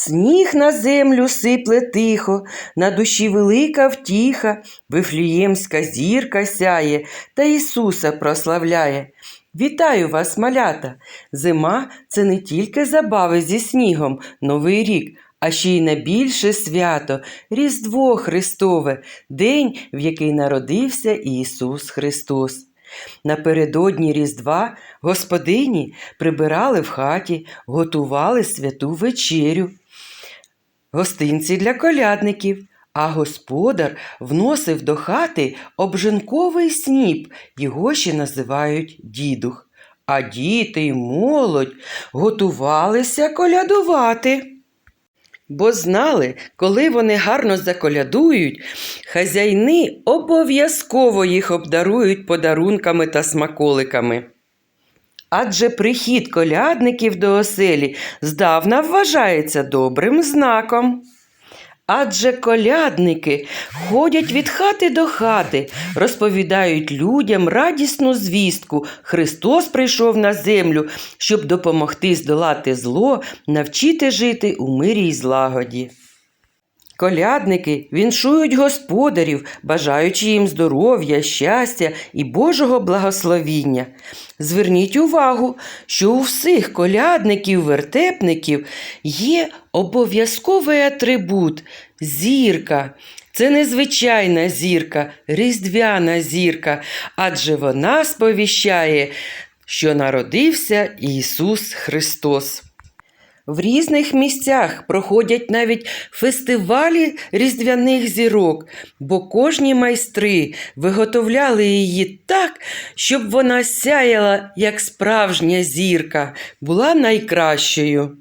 Сніг на землю сипле тихо, на душі велика втіха, Вифліємська зірка сяє та Ісуса прославляє. Вітаю вас, малята! Зима це не тільки забави зі снігом, Новий рік, а ще й найбільше свято Різдво Христове, день, в який народився Ісус Христос. Напередодні Різдва господині прибирали в хаті, готували святу вечерю, гостинці для колядників, а господар вносив до хати обжинковий сніп, його ще називають дідух. А діти й молодь готувалися колядувати. Бо знали, коли вони гарно заколядують, хазяйни обов'язково їх обдарують подарунками та смаколиками. Адже прихід колядників до оселі здавна вважається добрим знаком. Адже колядники ходять від хати до хати, розповідають людям радісну звістку. Христос прийшов на землю, щоб допомогти здолати зло, навчити жити у мирі й злагоді. Колядники віншують господарів, бажаючи їм здоров'я, щастя і Божого благословіння. Зверніть увагу, що у всіх колядників-вертепників є обов'язковий атрибут зірка. Це незвичайна зірка, різдвяна зірка, адже вона сповіщає, що народився Ісус Христос. В різних місцях проходять навіть фестивалі різдвяних зірок, бо кожні майстри виготовляли її так, щоб вона сяяла, як справжня зірка, була найкращою.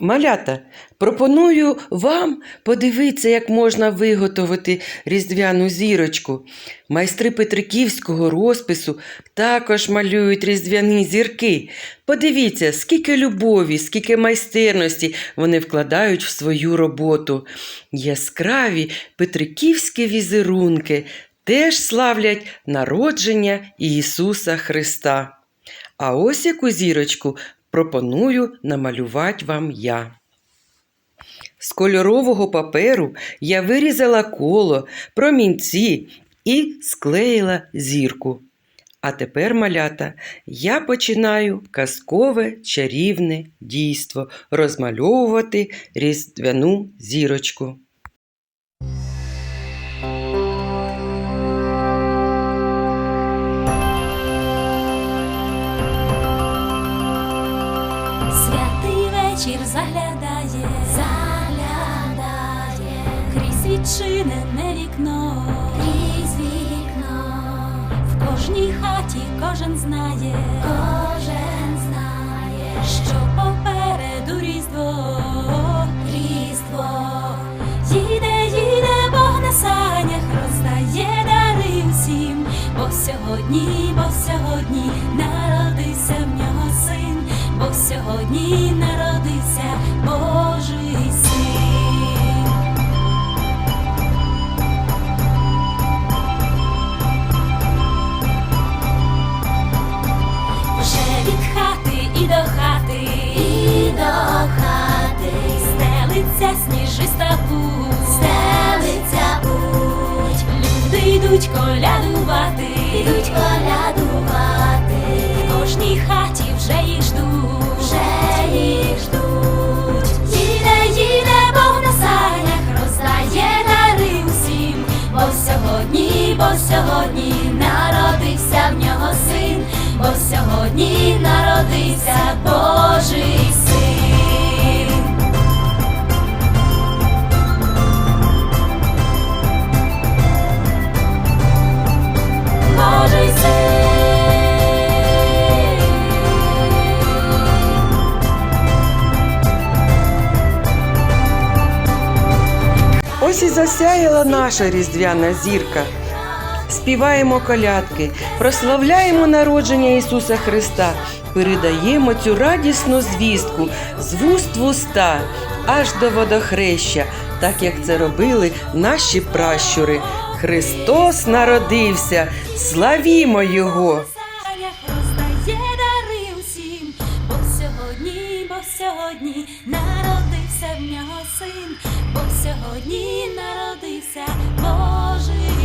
Малята, пропоную вам подивитися, як можна виготовити різдвяну зірочку. Майстри Петриківського розпису також малюють різдвяні зірки. Подивіться, скільки любові, скільки майстерності вони вкладають в свою роботу. Яскраві петриківські візерунки теж славлять народження Ісуса Христа. А ось яку зірочку пропоную намалювати вам я. З кольорового паперу я вирізала коло, промінці і склеїла зірку. А тепер, малята, я починаю казкове чарівне дійство розмальовувати різдвяну зірочку. Заглядає, заглядає, крізь відчинене вікно, крізь вікно, в кожній хаті кожен знає, кожен знає, що попереду різдво, різдво, їде, їде Бог на роздає дари всім, бо сьогодні, бо сьогодні народився в нього син, бо сьогодні народився стелиться сніжиста путь, стелиться путь. Люди йдуть колядувати, йдуть колядувати. В кожній хаті вже їх ждуть, вже їх ждуть. Їде, їде Бог на санях, роздає дари усім, бо сьогодні, бо сьогодні народився в нього син, бо сьогодні народився Божий син. Ось засяяла наша різдвяна зірка. Співаємо колядки, прославляємо народження Ісуса Христа, передаємо цю радісну звістку з вуст в уста аж до водохреща, так як це робили наші пращури. Христос народився, славімо Його! сьогодні, бо сьогодні народився в нього син, бо сьогодні народився Божий.